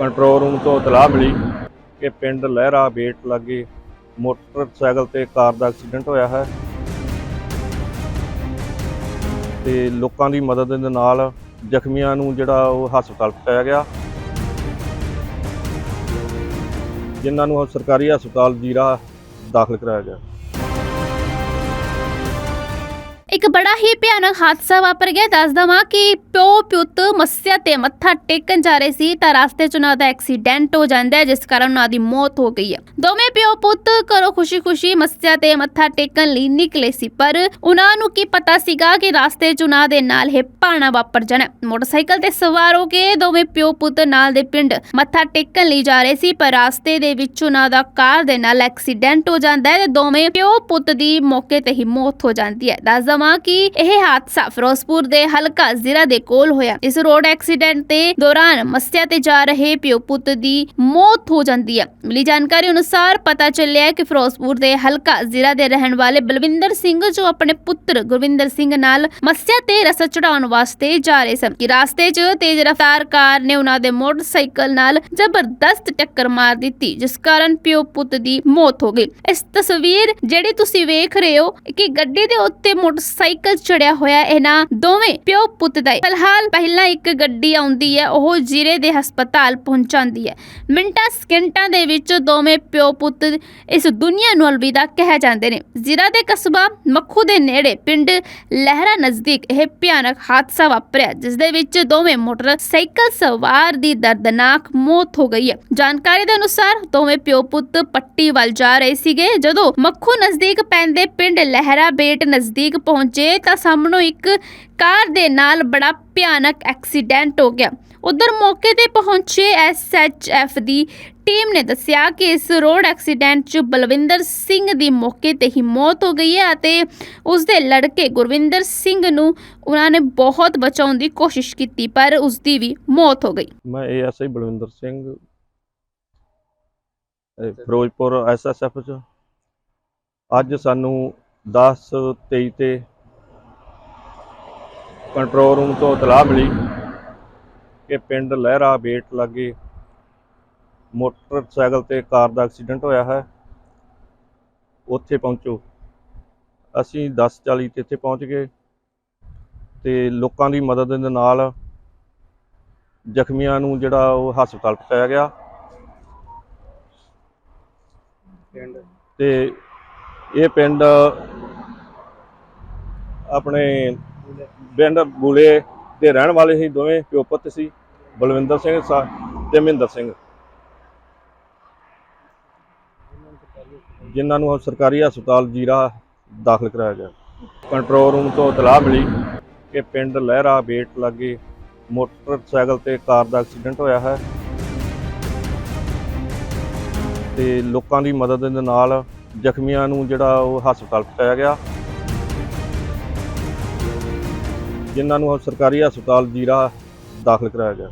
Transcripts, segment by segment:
Control room ਤੋਂ ਇਤਲਾਹ ਮਿਲੀ ਕਿ ਪਿੰਡ ਲਹਿਰਾ ਬੇਟ ਲਾਗੇ ਮੋਟਰਸਾਈਕਲ ਤੇ ਕਾਰ ਦਾ ਐਕਸੀਡੈਂਟ ਹੋਇਆ ਹੈ। ਤੇ ਲੋਕਾਂ ਦੀ ਮਦਦ ਦੇ ਨਾਲ ਜ਼ਖਮੀਆਂ ਨੂੰ ਜਿਹੜਾ ਉਹ ਹਸਪਤਾਲ ਪਹੁੰਚਾਇਆ ਗਿਆ। ਜਿਨ੍ਹਾਂ ਨੂੰ ਸਰਕਾਰੀ ਹਸਪਤਾਲ ਜੀਰਾ ਦਾਖਲ ਕਰਾਇਆ ਗਿਆ। ਇੱਕ ਬੜਾ ਹੀ ਭਿਆਨਕ ਹਾਦਸਾ ਵਾਪਰ ਗਿਆ। ਦੱਸ ਦਵਾਂ ਕਿ ਪਿਓ ਪੁੱਤ ਮੱਸਿਆ ਤੇ ਮੱਥਾ ਟੇਕਣ ਜਾ ਰਹੇ ਸੀ ਤਾਂ ਰਸਤੇ 'ਚ ਉਹਨਾਂ ਦਾ ਐਕਸੀਡੈਂਟ ਹੋ ਜਾਂਦਾ ਹੈ, ਜਿਸ ਕਾਰਨ ਉਹਨਾਂ ਦੀ ਮੌਤ ਹੋ ਗਈ ਹੈ। ਦੋਵੇਂ ਪਿਓ ਪੁੱਤ ਘਰੋਂ ਖੁਸ਼ੀ-ਖੁਸ਼ੀ ਮੱਸਿਆ ਤੇ ਮੱਥਾ ਟੇਕਣ ਲਈ ਨਿਕਲੇ ਸੀ, ਪਰ ਉਹਨਾਂ ਨੂੰ ਕੀ ਪਤਾ ਸੀਗਾ ਕਿ ਰਸਤੇ 'ਚ ਉਹਨਾਂ ਦੇ ਨਾਲ ਇਹ ਭਾਣਾ ਵਾਪਰ ਜਾਣਾ ਮੋਟਰਸਾਈਕਲ ਤੇ ਸਵਾਰ ਹੋ ਕੇ ਦੋਵੇਂ ਪਿਓ ਪੁੱਤ ਨਾਲ ਦੇ ਪਿੰਡ ਮੱਥਾ ਟੇਕਣ ਲਈ ਜਾ ਰਹੇ ਸੀ, ਪਰ ਰਸਤੇ ਦੇ ਵਿੱਚ ਉਹਨਾਂ ਦਾ ਕਾਰ ਦੇ ਨਾਲ ਐਕਸੀਡੈਂਟ ਹੋ ਜਾਂਦਾ ਹੈ ਤੇ ਦੋਵੇਂ ਪਿਓ ਪੁੱਤ ਦੀ ਮੌਕੇ ਤੇ ਹੀ ਮੌਤ ਹੋ ਜਾਂਦੀ ਹੈ। ਦੱਸ ਦਵਾਂ ਕਿ ਇਹ ਹਾਦਸਾ ਫਿਰੋਜ਼ਪੁਰ ਦੇ ਹਲਕਾ ਜ਼ਿਲ੍ਹਾ ਦੇ ਕੋਲ ਹੋਇਆ। ਇਸ ਰੋਡ ਐਕਸੀਡੈਂਟ ਦੇ ਦੌਰਾਨ ਮੱਸਿਆ ਤੇ ਜਾ ਰਹੇ ਪਿਓ ਪੁੱਤ ਦੀ ਮੌਤ ਹੋ ਜਾਂਦੀ ਹੈ। ਮਿਲੀ ਜਾਣਕਾਰੀ ਅਨੁਸਾਰ ਪਤਾ ਚੱਲਿਆ ਕਿ ਫਿਰੋਜ਼ਪੁਰ ਦੇ ਹਲਕਾ ਜ਼ਿਰਾ ਦੇ ਰਹਿਣ ਵਾਲੇ ਬਲਵਿੰਦਰ ਸਿੰਘ, ਜੋ ਆਪਣੇ ਪੁੱਤਰ ਗੁਰਵਿੰਦਰ ਸਿੰਘ ਨਾਲ ਮੱਸਿਆ ਤੇ ਰਸਾ ਚੜਾਉਣ ਵਾਸਤੇ ਜਾ ਰਹੇ ਸਨ, ਕਿ ਰਾਸਤੇ 'ਚ ਤੇਜ਼ ਰਫ਼ਤਾਰ ਕਾਰ ਨੇ ਉਹਨਾਂ ਦੇ ਮੋਟਰਸਾਈਕਲ ਨਾਲ ਜ਼ਬਰਦਸਤ ਟੱਕਰ ਮਾਰ ਦਿੱਤੀ, ਜਿਸ ਕਾਰਨ ਪਿਓ ਪੁੱਤ ਦੀ ਮੌਤ ਹੋ ਗਈ। ਇਸ ਤਸਵੀਰ ਜਿਹੜੀ ਤੁਸੀਂ ਵੇਖ ਰਹੇ ਹੋ, ਕਿ ਗੱਡੀ ਦੇ ਉੱਤੇ ਮੋਟਰ ਮੋਟਰਸਾਈਕਲ ਚੜਿਆ ਹੋਇਆ ਇਹਨਾਂ ਦੋਵੇਂ ਪਿਓ ਪੁੱਤ ਦਾ। ਹੈ। ਫਿਲਹਾਲ ਪਹਿਲਾਂ ਇੱਕ ਗੱਡੀ ਆਉਂਦੀ ਹੈ, ਉਹ ਜੀਰੇ ਦੇ ਹਸਪਤਾਲ ਪਹੁੰਚਾਉਂਦੀ ਹੈ। ਮਿੰਟਾਂ, ਸਕਿੰਟਾਂ ਦੇ ਵਿੱਚ ਦੋਵੇਂ ਪਿਓ ਪੁੱਤ ਇਸ ਦੁਨੀਆ ਨੂੰ ਅਲਵਿਦਾ ਕਹਿ ਜਾਂਦੇ ਨੇ। ਜ਼ੀਰਾ ਦੇ ਕਸਬਾ ਮੱਖੂ ਦੇ ਨੇੜੇ ਪਿੰਡ ਲਹਿਰਾ ਨਜ਼ਦੀਕ ਇਹ ਭਿਆਨਕ ਹਾਦਸਾ ਵਾਪਰਿਆ, ਜਿਸ ਦੇ ਵਿੱਚ ਦੋਵੇਂ ਮੋਟਰਸਾਈਕਲ ਸਵਾਰ ਦੀ ਦਰਦਨਾਕ ਮੌਤ ਹੋ ਗਈ ਹੈ। ਜਾਣਕਾਰੀ ਦੇ ਅਨੁਸਾਰ ਦੋਵੇਂ ਪਿਓ ਪੁੱਤ ਪੱਟੀ ਵੱਲ ਜਾ ਰਹੇ ਸੀਗੇ, ਜਦੋਂ ਮੱਖੂ ਨਜ਼ਦੀਕ ਪੈਂਦੇ ਪਿੰਡ ਲਹਿਰਾ ਬੇਟ ਨਜ਼ਦੀਕ ਪਹੁੰਚੇ ਤਾਂ ਸਾਹਮਣੋਂ ਇੱਕ ਕਾਰ ਦੇ ਨਾਲ ਬੜਾ ਭਿਆਨਕ ਐਕਸੀਡੈਂਟ ਹੋ ਗਿਆ। ਉਧਰ ਮੌਕੇ ਤੇ ਪਹੁੰਚੇ ਐਸਐਚਐਫ ਦੀ ਟੀਮ ਨੇ ਦੱਸਿਆ ਕਿ ਇਸ ਰੋਡ ਐਕਸੀਡੈਂਟ 'ਚ ਬਲਵਿੰਦਰ ਸਿੰਘ ਦੀ ਮੌਕੇ ਤੇ ਹੀ ਮੌਤ ਹੋ ਗਈ ਹੈ ਅਤੇ ਉਸ ਦੇ ਲੜਕੇ ਗੁਰਵਿੰਦਰ ਸਿੰਘ ਨੂੰ ਉਹਨਾਂ ਨੇ ਬਹੁਤ ਬਚਾਉਣ ਦੀ ਕੋਸ਼ਿਸ਼ ਕੀਤੀ, ਪਰ ਉਸ ਦੀ ਵੀ ਮੌਤ ਹੋ ਗਈ। ਮੈਂ ਏਐਸਆਈ ਬਲਵਿੰਦਰ ਸਿੰਘ, ਇਹ ਫਿਰੋਜ਼ਪੁਰ ਐਸਐਸਐਫ ਚ। ਅੱਜ ਸਾਨੂੰ 10 23 ਤੇ ਕੰਟਰੋਲ ਰੂਮ ਤੋਂ ਇਤਲਾਹ ਮਿਲੀ ਕਿ ਪਿੰਡ ਲਹਿਰਾ ਬੇਟ ਲਾਗੇ ਮੋਟਰਸਾਈਕਲ ਤੇ ਕਾਰ ਦਾ ਐਕਸੀਡੈਂਟ ਹੋਇਆ ਹੈ। ਉੱਥੇ ਪਹੁੰਚੋ। ਅਸੀਂ 10:40 ਤੇ ਇੱਥੇ ਪਹੁੰਚ ਗਏ ਤੇ ਲੋਕਾਂ ਦੀ ਮਦਦ ਦੇ ਨਾਲ ਜ਼ਖਮੀਆਂ ਨੂੰ ਜਿਹੜਾ ਉਹ ਹਸਪਤਾਲ ਪਹੁੰਚਾਇਆ ਗਿਆ। ਤੇ ਇਹ ਪਿੰਡ ਆਪਣੇ ਪਿੰਡ ਬੂਲੇ ਦੇ ਰਹਿਣ ਵਾਲੇ ਸੀ, ਦੋਵੇਂ ਪਿਓ ਪੁੱਤ ਸੀ, ਬਲਵਿੰਦਰ ਸਿੰਘ ਸਾ- ਤੇ ਮਹਿੰਦਰ ਸਿੰਘ। ਜਿਨ੍ਹਾਂ ਨੂੰ ਸਰਕਾਰੀ ਹਸਪਤਾਲ ਜੀਰਾ ਦਾਖਲ ਕਰਾਇਆ ਗਿਆ। ਕੰਟਰੋਲ ਰੂਮ ਤੋਂ ਇਤਲਾਹ ਮਿਲੀ ਕਿ ਪਿੰਡ ਲਹਿਰਾ ਬੇਟ ਲਾਗੇ ਮੋਟਰਸਾਈਕਲ ਤੇ ਕਾਰ ਦਾ ਐਕਸੀਡੈਂਟ ਹੋਇਆ ਹੈ ਤੇ ਲੋਕਾਂ ਦੀ ਮਦਦ ਦੇ ਨਾਲ ਜ਼ਖਮੀਆਂ ਨੂੰ ਜਿਹੜਾ ਉਹ ਹਸਪਤਾਲ ਪਹੁੰਚਾਇਆ ਗਿਆ। ਜਿਨ੍ਹਾਂ ਨੂੰ ਸਰਕਾਰੀ ਹਸਪਤਾਲ ਜੀਰਾ ਦਾਖਲ ਕਰਾਇਆ ਗਿਆ।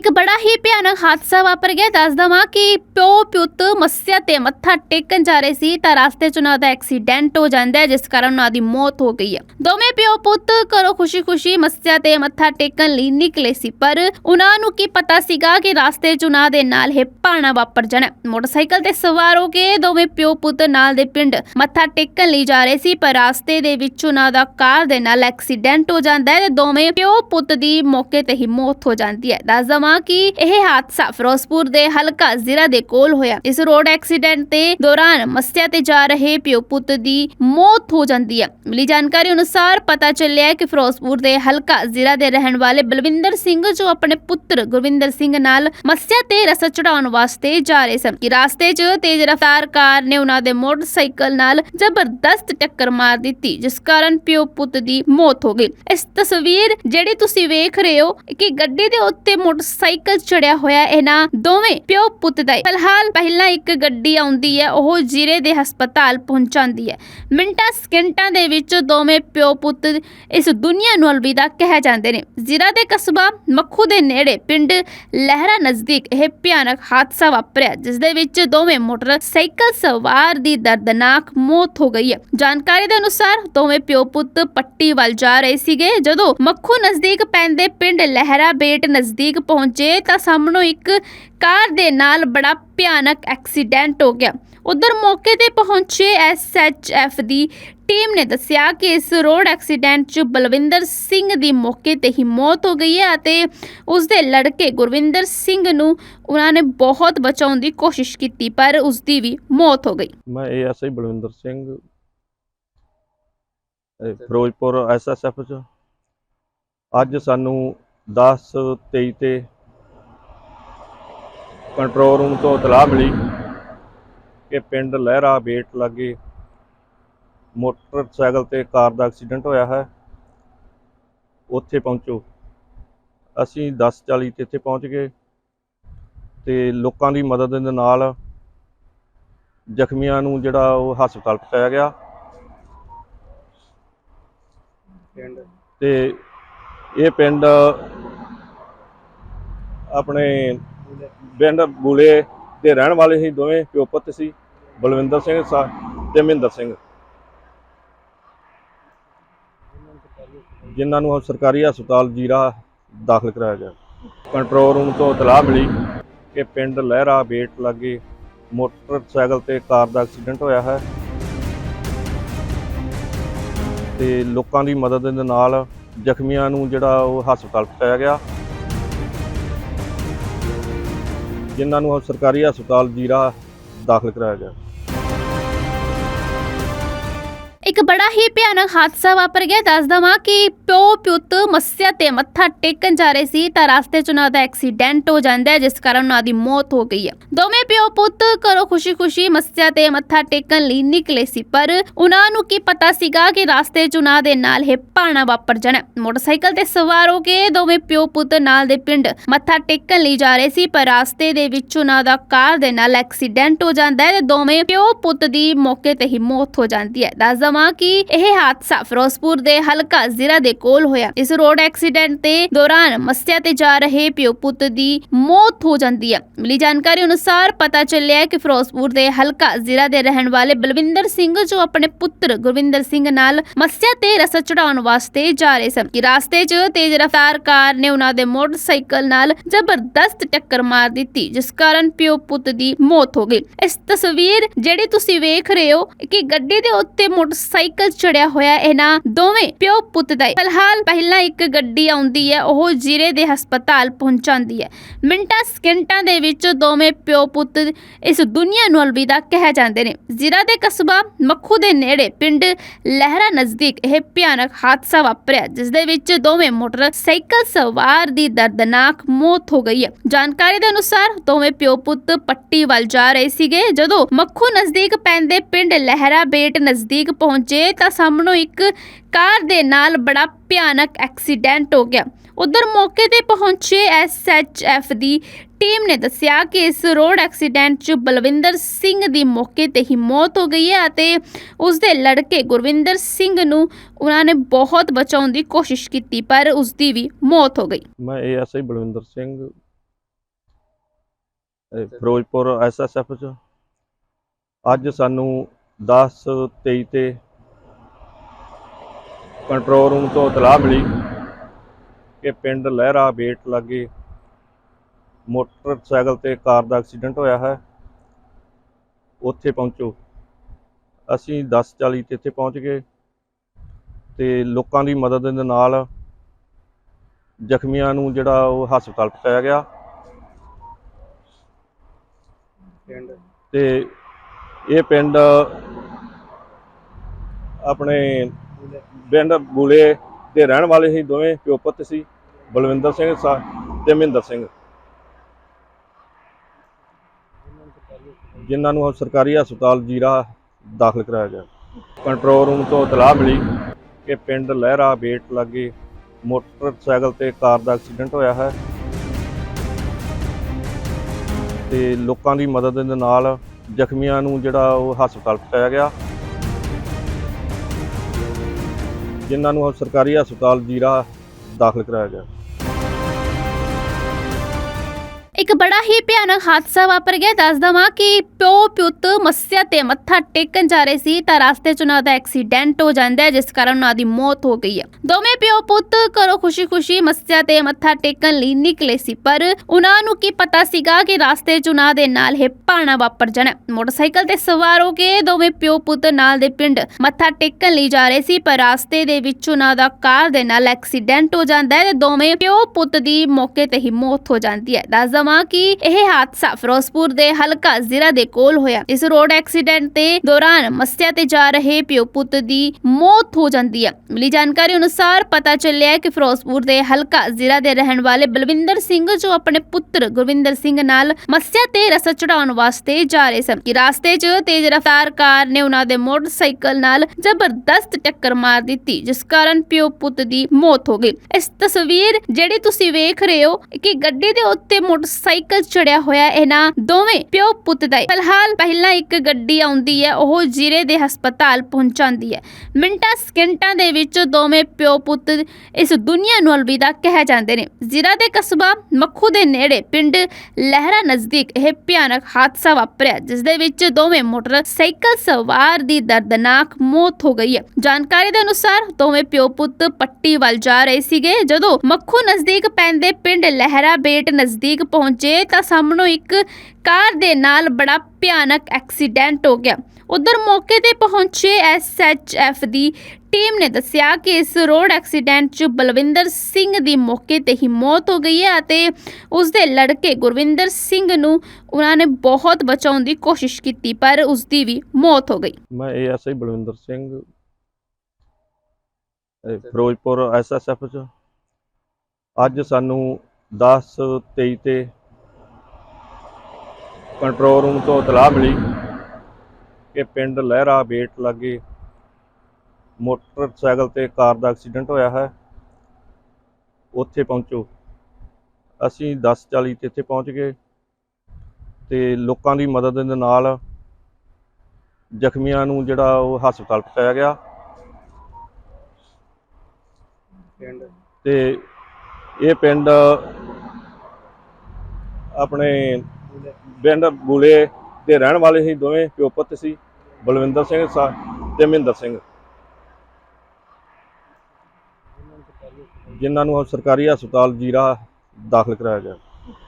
ਇੱਕ ਬੜਾ ਹੀ ਭਿਆਨਕ ਹਾਦਸਾ ਵਾਪਰ ਗਿਆ। ਦੱਸ ਦਵਾਂ ਕਿ ਪਿਓ ਪੁੱਤ ਮੱਸਿਆ ਤੇ ਮੱਥਾ ਟੇਕਣ ਜਾ ਰਹੇ ਸੀ ਤਾਂ ਰਸਤੇ 'ਚ ਉਹਨਾਂ ਦਾ ਐਕਸੀਡੈਂਟ ਹੋ ਜਾਂਦਾ ਹੈ, ਜਿਸ ਕਾਰਨ ਉਹਨਾਂ ਦੀ ਮੌਤ ਹੋ ਗਈ ਹੈ। ਦੋਵੇਂ ਪਿਓ ਪੁੱਤ ਘਰੋਂ ਖੁਸ਼ੀ-ਖੁਸ਼ੀ ਮੱਸਿਆ ਤੇ ਮੱਥਾ ਟੇਕਣ ਲਈ ਨਿਕਲੇ ਸੀ, ਪਰ ਉਹਨਾਂ ਨੂੰ ਕੀ ਪਤਾ ਸੀਗਾ ਕਿ ਰਸਤੇ 'ਚ ਉਹਨਾਂ ਦੇ ਨਾਲ ਇਹ ਭਾਣਾ ਵਾਪਰ ਜਾਣਾ ਮੋਟਰਸਾਈਕਲ ਤੇ ਸਵਾਰ ਹੋ ਕੇ ਦੋਵੇਂ ਪਿਓ ਪੁੱਤ ਨਾਲ ਦੇ ਪਿੰਡ ਮੱਥਾ ਟੇਕਣ ਲਈ ਜਾ ਰਹੇ ਸੀ, ਪਰ ਰਸਤੇ ਦੇ ਵਿੱਚ ਉਹਨਾਂ ਦਾ ਕਾਰ ਦੇ ਨਾਲ ਐਕਸੀਡੈਂਟ ਹੋ ਜਾਂਦਾ ਹੈ ਤੇ ਦੋਵੇਂ ਪਿਓ ਪੁੱਤ ਦੀ ਮੌਕੇ ਤੇ ਹੀ ਮੌਤ ਹੋ ਜਾਂਦੀ ਹੈ। ਦੱਸ ਦਵਾਂ ਕਿ ਇਹ ਹਾਦਸਾ ਫਿਰੋਜ਼ਪੁਰ ਦੇ ਹਲਕਾ ਜ਼ਿਲ੍ਹਾ ਦੇ ਕੋਲ ਹੋਇਆ। ਇਸ ਰੋਡ ਐਕਸੀਡੈਂਟ ਦੇ ਦੌਰਾਨ ਮੱਸਿਆ ਤੇ ਜਾ ਰਹੇ ਪਿਓ ਪੁੱਤ ਦੀ ਮੌਤ ਹੋ ਜਾਂਦੀ ਹੈ ਮਿਲੀ ਜਾਣਕਾਰੀ ਅਨੁਸਾਰ ਪਤਾ ਚੱਲਿਆ ਕਿ ਫਿਰੋਜ਼ਪੁਰ ਦੇ ਹਲਕਾ ਜ਼ਿਰਾ ਦੇ ਰਹਿਣ ਵਾਲੇ ਬਲਵਿੰਦਰ ਸਿੰਘ, ਜੋ ਆਪਣੇ ਪੁੱਤਰ ਗੁਰਵਿੰਦਰ ਸਿੰਘ ਨਾਲ ਮੱਸਿਆ ਤੇ ਰਸਾ ਚੜਾਉਣ ਵਾਸਤੇ ਜਾ ਰਹੇ ਸਨ ਕਿ ਰਾਸਤੇ 'ਚ ਤੇਜ਼ ਰਫ਼ਤਾਰ ਕਾਰ ਨੇ ਉਹਨਾਂ ਦੇ ਮੋਟਰਸਾਈਕਲ ਨਾਲ ਜ਼ਬਰਦਸਤ ਟੱਕਰ ਮਾਰ ਦਿੱਤੀ, ਜਿਸ ਕਾਰਨ ਪਿਓ ਪੁੱਤ ਦੀ ਮੌਤ ਹੋ ਗਈ। ਇਸ ਤਸਵੀਰ ਜਿਹੜੀ ਤੁਸੀਂ ਵੇਖ ਰਹੇ ਹੋ ਕਿ ਗੱਡੀ ਦੇ ਉੱਤੇ ਮੋਟਰ ਸਾਈਕਲ ਚੜਿਆ ਹੋਇਆ ਇਹਨਾਂ ਦੋਵੇਂ ਪਿਓ ਪੁੱਤ ਦਾ ਫਿਲਹਾਲ ਪਹਿਲਾਂ ਇੱਕ ਗੱਡੀ ਆਉਂਦੀ ਹੈ, ਉਹ ਜ਼ਿਲ੍ਹੇ ਦੇ ਹਸਪਤਾਲ ਪਹੁੰਚਾਉਂਦੀ ਹੈ। ਮਿੰਟਾਂ, ਸਕਿੰਟਾਂ ਦੇ ਵਿੱਚ ਦੋਵੇਂ ਪਿਓ ਪੁੱਤ ਇਸ ਦੁਨੀਆ ਨੂੰ ਅਲਵਿਦਾ ਕਹਿ ਜਾਂਦੇ ਨੇ। ਜ਼ਿਲ੍ਹਾ ਦੇ ਕਸਬਾ ਮੱਖੂ ਦੇ ਨੇੜੇ ਪਿੰਡ ਲਹਿਰਾ ਨਜ਼ਦੀਕ ਇਹ ਭਿਆਨਕ ਹਾਦਸਾ ਵਾਪਰਿਆ, ਜਿਸ ਦੇ ਵਿੱਚ ਦੋਵੇਂ ਮੋਟਰਸਾਈਕਲ ਸਵਾਰ ਦੀ ਦਰਦਨਾਕ ਮੌਤ ਹੋ ਗਈ ਹੈ। ਜਾਣਕਾਰੀ ਦੇ ਅਨੁਸਾਰ ਦੋਵੇਂ ਪਿਓ ਪੁੱਤ ਪੱਟੀ ਵੱਲ ਜਾ ਰਹੇ ਸੀਗੇ, ਜਦੋਂ ਮੱਖੂ ਨਜ਼ਦੀਕ ਪੈਂਦੇ ਪਿੰਡ ਲਹਿਰਾ ਬੇਟ ਨਜ਼ਦੀਕ ਪਹੁੰਚ ਤਾਂ ਸਾਹਮਣੋਂ ਇੱਕ ਕਾਰ ਦੇ ਨਾਲ ਬੜਾ ਭਿਆਨਕ ਐਕਸੀਡੈਂਟ ਹੋ ਗਿਆ। ਉਧਰ ਮੌਕੇ ਤੇ ਪਹੁੰਚੇ ਐਸਐਚਐਫ ਦੀ ਟੀਮ ਨੇ ਦੱਸਿਆ ਕਿ ਇਸ ਰੋਡ ਐਕਸੀਡੈਂਟ 'ਚ ਬਲਵਿੰਦਰ ਸਿੰਘ ਦੀ ਮੌਕੇ ਤੇ ਹੀ ਮੌਤ ਹੋ ਗਈ ਹੈ ਅਤੇ ਉਸ ਦੇ ਲੜਕੇ ਗੁਰਵਿੰਦਰ ਸਿੰਘ ਨੂੰ ਉਹਨਾਂ ਨੇ ਬਹੁਤ ਬਚਾਉਣ ਦੀ ਕੋਸ਼ਿਸ਼ ਕੀਤੀ, ਪਰ ਉਸ ਦੀ ਵੀ ਮੌਤ ਹੋ ਗਈ। ਮੈਂ ਏਐਸਆਈ ਬਲਵਿੰਦਰ ਸਿੰਘ, ਇਹ ਫਿਰੋਜ਼ਪੁਰ ਐਸਐਸਐਫ ਚ। ਅੱਜ ਸਾਨੂੰ 10 23 ਤੇ ਕੰਟਰੋਲ ਰੂਮ ਤੋਂ ਇਤਲਾਹ ਮਿਲੀ ਕਿ ਪਿੰਡ ਲਹਿਰਾ ਬੇਟ ਲਾਗੇ ਮੋਟਰਸਾਈਕਲ ਤੇ ਕਾਰ ਦਾ ਐਕਸੀਡੈਂਟ ਹੋਇਆ ਹੈ। ਉੱਥੇ ਪਹੁੰਚੋ। ਅਸੀਂ 10:40 ਤੇ ਇੱਥੇ ਪਹੁੰਚ ਗਏ ਤੇ ਲੋਕਾਂ ਦੀ ਮਦਦ ਦੇ ਨਾਲ ਜ਼ਖਮੀਆਂ ਨੂੰ ਜਿਹੜਾ ਉਹ ਹਸਪਤਾਲ ਪਹੁੰਚਾਇਆ ਗਿਆ। ਤੇ ਇਹ ਪਿੰਡ ਆਪਣੇ ਪਿੰਡ ਬੂਲੇ ਦੇ ਰਹਿਣ ਵਾਲੇ ਸੀ, ਦੋਵੇਂ ਪਿਓ ਸੀ, ਬਲਵਿੰਦਰ ਸਿੰਘ ਸਾ- ਤੇ ਮਹਿੰਦਰ ਸਿੰਘ। ਜਿਨ੍ਹਾਂ ਨੂੰ ਸਰਕਾਰੀ ਹਸਪਤਾਲ ਜੀਰਾ ਦਾਖਲ ਕਰਾਇਆ ਗਿਆ। ਕੰਟਰੋਲ ਰੂਮ ਤੋਂ ਇਤਲਾਹ ਮਿਲੀ ਕਿ ਪਿੰਡ ਲਹਿਰਾ ਬੇਟ ਲਾਗੇ ਮੋਟਰਸਾਈਕਲ ਤੇ ਕਾਰ ਦਾ ਐਕਸੀਡੈਂਟ ਹੋਇਆ ਹੈ ਤੇ ਲੋਕਾਂ ਦੀ ਮਦਦ ਦੇ ਨਾਲ ਜ਼ਖਮੀਆਂ ਨੂੰ ਜਿਹੜਾ ਉਹ ਹਸਪਤਾਲ ਪਹੁੰਚਾਇਆ ਗਿਆ। ਜਿਨ੍ਹਾਂ ਨੂੰ ਸਰਕਾਰੀ ਹਸਪਤਾਲ ਜੀਰਾ ਦਾਖਲ ਕਰਾਇਆ ਗਿਆ। ਇੱਕ ਬੜਾ ਹੀ ਭਿਆਨਕ ਹਾਦਸਾ ਵਾਪਰ ਗਿਆ। ਦੱਸ ਦਵਾਂ ਕਿ ਪਿਓ ਪੁੱਤ ਮੱਸਿਆ ਤੇ ਮੱਥਾ ਟੇਕਣ ਜਾ ਰਹੇ ਸੀ ਤਾਂ ਰਸਤੇ 'ਚ ਉਹਨਾਂ ਦਾ ਐਕਸੀਡੈਂਟ ਹੋ ਜਾਂਦਾ ਹੈ, ਜਿਸ ਕਾਰਨ ਉਹਨਾਂ ਦੀ ਮੌਤ ਹੋ ਗਈ ਹੈ। ਦੋਵੇਂ ਪਿਓ ਪੁੱਤ ਘਰੋਂ ਖੁਸ਼ੀ-ਖੁਸ਼ੀ ਮੱਸਿਆ ਤੇ ਮੱਥਾ ਟੇਕਣ ਲਈ ਨਿਕਲੇ ਸੀ, ਪਰ ਉਹਨਾਂ ਨੂੰ ਕੀ ਪਤਾ ਸੀਗਾ ਕਿ ਰਸਤੇ 'ਚ ਉਹਨਾਂ ਦੇ ਨਾਲ ਇਹ ਭਾਣਾ ਵਾਪਰ ਜਾਣਾ ਮੋਟਰਸਾਈਕਲ ਤੇ ਸਵਾਰ ਹੋ ਕੇ ਦੋਵੇਂ ਪਿਓ ਪੁੱਤ ਨਾਲ ਦੇ ਪਿੰਡ ਮੱਥਾ ਟੇਕਣ ਲਈ ਜਾ ਰਹੇ ਸੀ, ਪਰ ਰਸਤੇ ਦੇ ਵਿੱਚ ਉਹਨਾਂ ਦਾ ਕਾਰ ਦੇ ਨਾਲ ਐਕਸੀਡੈਂਟ ਹੋ ਜਾਂਦਾ ਹੈ ਤੇ ਦੋਵੇਂ ਪਿਓ ਪੁੱਤ ਦੀ ਮੌਕੇ ਤੇ ਹੀ ਮੌਤ ਹੋ ਜਾਂਦੀ ਹੈ। ਦੱਸ ਦਵਾਂ ਕਿ ਇਹ ਹਾਦਸਾ ਫਿਰੋਜ਼ਪੁਰ ਦੇ ਹਲਕਾ ਜ਼ਿਲ੍ਹਾ ਦੇ ਕੋਲ ਹੋਇਆ। ਇਸ ਰੋਡ ਐਕਸੀਡੈਂਟ ਦੇ ਦੌਰਾਨ ਮੱਸਿਆ ਤੇ ਜਾ ਰਹੇ ਪਿਓ ਪੁੱਤ ਦੀ ਮੌਤ ਹੋ ਜਾਂਦੀ ਹੈ ਮਿਲੀ ਜਾਣਕਾਰੀ ਅਨੁਸਾਰ ਪਤਾ ਚੱਲਿਆ ਕਿ ਫਿਰੋਜ਼ਪੁਰ ਦੇ ਹਲਕਾ ਜ਼ਿਲ੍ਹਾ ਦੇ ਰਹਿਣ ਵਾਲੇ ਬਲਵਿੰਦਰ ਸਿੰਘ, ਜੋ ਆਪਣੇ ਪੁੱਤਰ ਗੁਰਵਿੰਦਰ ਸਿੰਘ ਨਾਲ ਮੱਸਿਆ ਤੇ ਰਸ ਚੜਾਉਣ ਵਾਸਤੇ ਜਾ ਰਹੇ ਸਨ, ਕਿ ਰਾਸਤੇ 'ਚ ਤੇਜ਼ ਰਫ਼ਤਾਰ ਕਾਰ ਨੇ ਉਹਨਾਂ ਦੇ ਮੋਟਰਸਾਈਕਲ ਨਾਲ ਜ਼ਬਰਦਸਤ ਟੱਕਰ ਮਾਰ ਦਿੱਤੀ, ਜਿਸ ਕਾਰਨ ਪਿਓ ਪੁੱਤ ਦੀ ਮੌਤ ਹੋ ਗਈ। ਇਸ ਤਸਵੀਰ ਜਿਹੜੀ ਤੁਸੀਂ ਵੇਖ ਰਹੇ ਹੋ, ਕਿ ਗੱਡੀ ਦੇ ਉੱਤੇ ਮੋਟਰ ਸਾਈਕਲ ਚੜਿਆ ਹੋਇਆ ਇਹਨਾਂ ਦੋਵੇਂ ਪਿਓ ਪੁੱਤ ਦਾ। ਫਿਲਹਾਲ ਪਹਿਲਾਂ ਇੱਕ ਗੱਡੀ ਆਉਂਦੀ ਹੈ, ਉਹ ਜਿਰੇ ਦੇ ਹਸਪਤਾਲ ਪਹੁੰਚਾਉਂਦੀ ਹੈ। ਮਿੰਟਾਂ, ਸਕਿੰਟਾਂ ਦੇ ਵਿੱਚ ਦੋਵੇਂ ਪਿਓ ਪੁੱਤ ਇਸ ਦੁਨੀਆ ਨੂੰ ਅਲਵਿਦਾ ਕਹਿ ਜਾਂਦੇ ਨੇ। ਜ਼ਿਲ੍ਹਾ ਦੇ ਕਸਬਾ ਮੱਖੂ ਦੇ ਨੇੜੇ ਪਿੰਡ ਲਹਿਰਾ ਨਜ਼ਦੀਕ ਇਹ ਭਿਆਨਕ ਹਾਦਸਾ ਵਾਪਰਿਆ ਜਿਸ ਦੇ ਵਿੱਚ ਦੋਵੇਂ ਮੋਟਰਸਾਈਕਲ ਸਵਾਰ ਦੀ ਦਰਦਨਾਕ ਮੌਤ ਹੋ ਗਈ ਹੈ। ਜਾਣਕਾਰੀ ਦੇ ਅਨੁਸਾਰ ਦੋਵੇਂ ਪਿਓ ਪੁੱਤ ਪੱਟੀ ਵੱਲ ਜਾ ਰਹੇ ਸੀਗੇ, ਜਦੋਂ ਮੱਖੂ ਨਜ਼ਦੀਕ ਪੈਂਦੇ ਪਿੰਡ ਲਹਿਰਾ ਬੇਟ ਨਜ਼ਦੀਕ ਪਹੁੰਚ ਤਾਂ ਸਾਹਮਣੋਂ ਇੱਕ ਕਾਰ ਦੇ ਨਾਲ ਬੜਾ ਭਿਆਨਕ ਐਕਸੀਡੈਂਟ ਹੋ ਗਿਆ। ਉਧਰ ਮੌਕੇ ਤੇ ਪਹੁੰਚੇ ਐਸਐਚਐਫ ਦੀ ਟੀਮ ਨੇ ਦੱਸਿਆ ਕਿ ਇਸ ਰੋਡ ਐਕਸੀਡੈਂਟ 'ਚ ਬਲਵਿੰਦਰ ਸਿੰਘ ਦੀ ਮੌਕੇ ਤੇ ਹੀ ਮੌਤ ਹੋ ਗਈ ਹੈ ਅਤੇ ਉਸ ਦੇ ਲੜਕੇ ਗੁਰਵਿੰਦਰ ਸਿੰਘ ਨੂੰ ਉਹਨਾਂ ਨੇ ਬਹੁਤ ਬਚਾਉਣ ਦੀ ਕੋਸ਼ਿਸ਼ ਕੀਤੀ, ਪਰ ਉਸ ਦੀ ਵੀ ਮੌਤ ਹੋ ਗਈ। ਮੈਂ ਏਐਸਆਈ ਬਲਵਿੰਦਰ ਸਿੰਘ, ਇਹ ਫਿਰੋਜ਼ਪੁਰ ਐਸਐਸਐਫ ਚ। ਅੱਜ ਸਾਨੂੰ 10 23 ਤੇ ਕੰਟਰੋਲ ਰੂਮ ਤੋਂ ਇਤਲਾਹ ਮਿਲੀ ਕਿ ਪਿੰਡ ਲਹਿਰਾ ਬੇਟ ਲਾਗੇ ਮੋਟਰਸਾਈਕਲ ਤੇ ਕਾਰ ਦਾ ਐਕਸੀਡੈਂਟ ਹੋਇਆ ਹੈ। ਉੱਥੇ ਪਹੁੰਚੋ। ਅਸੀਂ 10:40 ਤੇ ਇੱਥੇ ਪਹੁੰਚ ਗਏ ਤੇ ਲੋਕਾਂ ਦੀ ਮਦਦ ਦੇ ਨਾਲ ਜ਼ਖਮੀਆਂ ਨੂੰ ਜਿਹੜਾ ਉਹ ਹਸਪਤਾਲ ਪਹੁੰਚਾਇਆ ਗਿਆ। ਤੇ ਇਹ ਪਿੰਡ ਆਪਣੇ ਪਿੰਡ ਬੂਲੇ ਦੇ ਰਹਿਣ ਵਾਲੇ ਸੀ, ਦੋਵੇਂ ਪਿਓ ਪੁੱਤ ਸੀ, ਬਲਵਿੰਦਰ ਸਿੰਘ ਸਾ- ਤੇ ਮਹਿੰਦਰ ਸਿੰਘ। ਜਿਨ੍ਹਾਂ ਨੂੰ ਸਰਕਾਰੀ ਹਸਪਤਾਲ ਜੀਰਾ ਦਾਖਲ ਕਰਾਇਆ ਗਿਆ। ਕੰਟਰੋਲ ਰੂਮ ਤੋਂ ਇਤਲਾਹ ਮਿਲੀ ਕਿ ਪਿੰਡ ਲਹਿਰਾ ਬੇਟ ਲਾਗੇ ਮੋਟਰਸਾਈਕਲ ਤੇ ਕਾਰ ਦਾ ਐਕਸੀਡੈਂਟ ਹੋਇਆ ਹੈ ਤੇ ਲੋਕਾਂ ਦੀ ਮਦਦ ਦੇ ਨਾਲ ਜ਼ਖਮੀਆਂ ਨੂੰ ਜਿਹੜਾ ਉਹ ਹਸਪਤਾਲ ਪਹੁੰਚਾਇਆ ਗਿਆ। ਜਿਨ੍ਹਾਂ ਨੂੰ ਸਰਕਾਰੀ ਹਸਪਤਾਲ ਜੀਰਾ ਦਾਖਲ ਕਰਾਇਆ ਗਿਆ। ਇੱਕ ਬੜਾ ਹੀ ਭਿਆਨਕ ਹਾਦਸਾ ਵਾਪਰ ਗਿਆ। ਦੱਸ ਦਵਾਂ ਕਿ ਪਿਓ ਪੁੱਤ ਮੱਸਿਆ ਤੇ ਮੱਥਾ ਟੇਕਣ ਜਾ ਰਹੇ ਸੀ ਤਾਂ ਰਸਤੇ 'ਚ ਉਹਨਾਂ ਦਾ ਐਕਸੀਡੈਂਟ ਹੋ ਜਾਂਦਾ ਹੈ, ਜਿਸ ਕਾਰਨ ਉਹਨਾਂ ਦੀ ਮੌਤ ਹੋ ਗਈ ਹੈ। ਦੋਵੇਂ ਪਿਓ ਪੁੱਤ ਘਰੋਂ ਖੁਸ਼ੀ-ਖੁਸ਼ੀ ਮੱਸਿਆ ਤੇ ਮੱਥਾ ਟੇਕਣ ਲਈ ਨਿਕਲੇ ਸੀ, ਪਰ ਉਹਨਾਂ ਨੂੰ ਕੀ ਪਤਾ ਸੀਗਾ ਕਿ ਰਸਤੇ 'ਚ ਉਹਨਾਂ ਦੇ ਨਾਲ ਇਹ ਭਾਣਾ ਵਾਪਰ ਜਾਣਾ ਮੋਟਰਸਾਈਕਲ ਤੇ ਸਵਾਰ ਹੋ ਕੇ ਦੋਵੇਂ ਪਿਓ ਪੁੱਤ ਨਾਲ ਦੇ ਪਿੰਡ ਮੱਥਾ ਟੇਕਣ ਲਈ ਜਾ ਰਹੇ ਸੀ, ਪਰ ਰਸਤੇ ਦੇ ਵਿੱਚ ਉਹਨਾਂ ਦਾ ਕਾਰ ਦੇ ਨਾਲ ਐਕਸੀਡੈਂਟ ਹੋ ਜਾਂਦਾ ਹੈ ਤੇ ਦੋਵੇਂ ਪਿਓ ਪੁੱਤ ਦੀ ਮੌਕੇ ਤੇ ਹੀ ਮੌਤ ਹੋ ਜਾਂਦੀ ਹੈ। ਦੱਸ ਦਵਾਂ ਕਿ ਇਹ ਹਾਦਸਾ ਫਿਰੋਜ਼ਪੁਰ ਦੇ ਹਲਕਾ ਜ਼ਿਲ੍ਹਾ ਦੇ ਕੋਲ ਹੋਇਆ। ਇਸ ਰੋਡ ਐਕਸੀਡੈਂਟ ਦੇ ਦੌਰਾਨ ਮੱਸਿਆ ਤੇ ਜਾ ਰਹੇ ਪਿਓ ਪੁੱਤ ਦੀ ਮੌਤ ਹੋ ਜਾਂਦੀ ਹੈ। ਮਿਲੀ ਜਾਣਕਾਰੀ ਅਨੁਸਾਰ ਪਤਾ ਚੱਲਿਆ ਕਿ ਫਿਰੋਜ਼ਪੁਰ ਦੇ ਹਲਕਾ ਜ਼ਿਲ੍ਹਾ ਦੇ ਰਹਿਣ ਵਾਲੇ ਬਲਵਿੰਦਰ ਸਿੰਘ, ਜੋ ਆਪਣੇ ਪੁੱਤਰ ਗੁਰਵਿੰਦਰ ਸਿੰਘ ਨਾਲ ਮੱਸਿਆ ਤੇ ਰਸ ਚੜਾਉਣ ਵਾਸਤੇ ਜਾ ਰਹੇ ਸਨ। ਕਿ ਰਾਸਤੇ 'ਚ ਤੇਜ਼ ਰਫ਼ਤਾਰ ਕਾਰ ਨੇ ਉਹਨਾਂ ਦੇ ਮੋਟਰਸਾਈਕਲ ਨਾਲ ਜ਼ਬਰਦਸਤ ਟੱਕਰ ਮਾਰ ਦਿੱਤੀ, ਜਿਸ ਕਾਰਨ ਪਿਓ ਪੁੱਤ ਦੀ ਮੌਤ ਹੋ ਗਈ। ਇਸ ਤਸਵੀਰ ਜਿਹੜੀ ਤੁਸੀਂ ਵੇਖ ਰਹੇ ਹੋ, ਕਿ ਗੱਡੀ ਦੇ ਉੱਤੇ ਮੋਟਰ ਸਾਈਕਲ ਚੜਿਆ ਹੋਇਆ ਇਹਨਾਂ ਦੋਵੇਂ ਪਿਓ ਪੁੱਤ ਦਾ। ਫਿਲਹਾਲ ਪਹਿਲਾਂ ਇੱਕ ਗੱਡੀ ਆਉਂਦੀ ਹੈ, ਉਹ ਜੀਰੇ ਦੇ ਹਸਪਤਾਲ ਪਹੁੰਚਾਉਂਦੀ ਹੈ। ਮਿੰਟਾਂ, ਸਕਿੰਟਾਂ ਦੇ ਵਿੱਚ ਦੋਵੇਂ ਪਿਓ ਪੁੱਤ ਇਸ ਦੁਨੀਆ ਨੂੰ ਅਲਵਿਦਾ ਕਹਿ ਜਾਂਦੇ ਨੇ। ਜ਼ਿਲ੍ਹਾ ਦੇ ਕਸਬਾ ਮੱਖੂ ਦੇ ਨੇੜੇ ਪਿੰਡ ਲਹਿਰਾ ਨਜ਼ਦੀਕ ਇਹ ਭਿਆਨਕ ਹਾਦਸਾ ਵਾਪਰਿਆ, ਜਿਸ ਦੇ ਵਿੱਚ ਦੋਵੇਂ ਮੋਟਰਸਾਈਕਲ ਸਵਾਰ ਦੀ ਦਰਦਨਾਕ ਮੌਤ ਹੋ ਗਈ ਹੈ। ਜਾਣਕਾਰੀ ਦੇ ਅਨੁਸਾਰ ਦੋਵੇਂ ਪਿਓ ਪੁੱਤ ਪੱਟੀ ਵੱਲ ਜਾ ਰਹੇ ਸੀਗੇ, ਜਦੋਂ ਮੱਖੂ ਨਜ਼ਦੀਕ ਪੈਂਦੇ ਪਿੰਡ ਲਹਿਰਾ ਬੇਟ ਨਜ਼ਦੀਕ ਪਹੁੰਚੇ ਤਾਂ ਸਾਹਮਣੋਂ ਇੱਕ ਕਾਰ ਦੇ ਨਾਲ ਬੜਾ ਭਿਆਨਕ ਐਕਸੀਡੈਂਟ ਹੋ ਗਿਆ। ਉਧਰ ਮੌਕੇ ਤੇ ਪਹੁੰਚੇ ਐਸਐਚਐਫ ਦੀ ਟੀਮ ਨੇ ਦੱਸਿਆ ਕਿ ਇਸ ਰੋਡ ਐਕਸੀਡੈਂਟ 'ਚ ਬਲਵਿੰਦਰ ਸਿੰਘ ਦੀ ਮੌਕੇ ਤੇ ਹੀ ਮੌਤ ਹੋ ਗਈ ਹੈ ਅਤੇ ਉਸ ਦੇ ਲੜਕੇ ਗੁਰਵਿੰਦਰ ਸਿੰਘ ਨੂੰ ਉਹਨਾਂ ਨੇ ਬਹੁਤ ਬਚਾਉਣ ਦੀ ਕੋਸ਼ਿਸ਼ ਕੀਤੀ, ਪਰ ਉਸ ਦੀ ਵੀ ਮੌਤ ਹੋ ਗਈ। ਮੈਂ ਏਐਸਆਈ ਬਲਵਿੰਦਰ ਸਿੰਘ, ਇਹ ਫਿਰੋਜ਼ਪੁਰ ਐਸਐਸਐਫ ਚ। ਅੱਜ ਸਾਨੂੰ 10 23 ਤੇ ਕੰਟਰੋਲ ਰੂਮ ਤੋਂ ਇਤਲਾਹ ਮਿਲੀ ਕਿ ਪਿੰਡ ਲਹਿਰਾ ਬੇਟ ਲਾਗੇ ਮੋਟਰਸਾਈਕਲ ਤੇ ਕਾਰ ਦਾ ਐਕਸੀਡੈਂਟ ਹੋਇਆ ਹੈ। ਉੱਥੇ ਪਹੁੰਚੋ। ਅਸੀਂ 10:40 ਤੇ ਇੱਥੇ ਪਹੁੰਚ ਗਏ ਤੇ ਲੋਕਾਂ ਦੀ ਮਦਦ ਦੇ ਨਾਲ ਜ਼ਖਮੀਆਂ ਨੂੰ ਜਿਹੜਾ ਉਹ ਹਸਪਤਾਲ ਪਹੁੰਚਾਇਆ ਗਿਆ। ਤੇ ਇਹ ਪਿੰਡ ਆਪਣੇ ਪਿੰਡ ਬੂਲੇ ਦੇ ਰਹਿਣ ਵਾਲੇ ਸੀ, ਦੋਵੇਂ ਪਿਓ ਪੁੱਤ ਸੀ, ਬਲਵਿੰਦਰ ਸਿੰਘ ਸਾ- ਤੇ ਮਹਿੰਦਰ ਸਿੰਘ। ਜਿਨ੍ਹਾਂ ਨੂੰ ਸਰਕਾਰੀ ਹਸਪਤਾਲ ਜੀਰਾ ਦਾਖਲ ਕਰਾਇਆ ਗਿਆ।